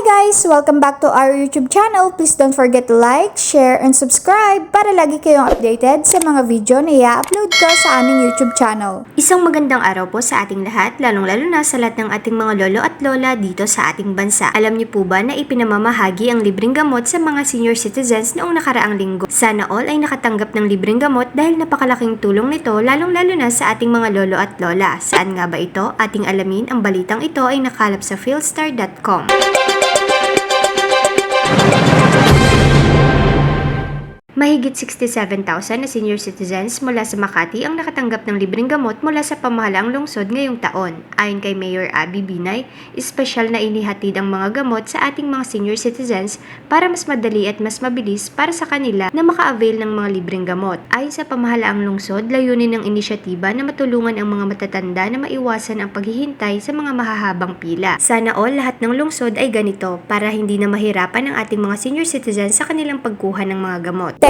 guys! Welcome back to our YouTube channel. Please don't forget to like, share, and subscribe para lagi kayong updated sa mga video na i-upload ko sa aming YouTube channel. Isang magandang araw po sa ating lahat, lalong-lalo na sa lahat ng ating mga lolo at lola dito sa ating bansa. Alam niyo po ba na ipinamamahagi ang libreng gamot sa mga senior citizens noong nakaraang linggo? Sana all ay nakatanggap ng libreng gamot dahil napakalaking tulong nito lalong-lalo na sa ating mga lolo at lola. Saan nga ba ito? Ating alamin, ang balitang ito ay nakalap sa philstar.com. Thank you Mahigit 67,000 na senior citizens mula sa Makati ang nakatanggap ng libreng gamot mula sa pamahalaang lungsod ngayong taon. Ayon kay Mayor Abby Binay, espesyal na inihatid ang mga gamot sa ating mga senior citizens para mas madali at mas mabilis para sa kanila na maka-avail ng mga libreng gamot. Ayon sa pamahalaang lungsod, layunin ng inisyatiba na matulungan ang mga matatanda na maiwasan ang paghihintay sa mga mahahabang pila. Sana all lahat ng lungsod ay ganito para hindi na mahirapan ang ating mga senior citizens sa kanilang pagkuha ng mga gamot.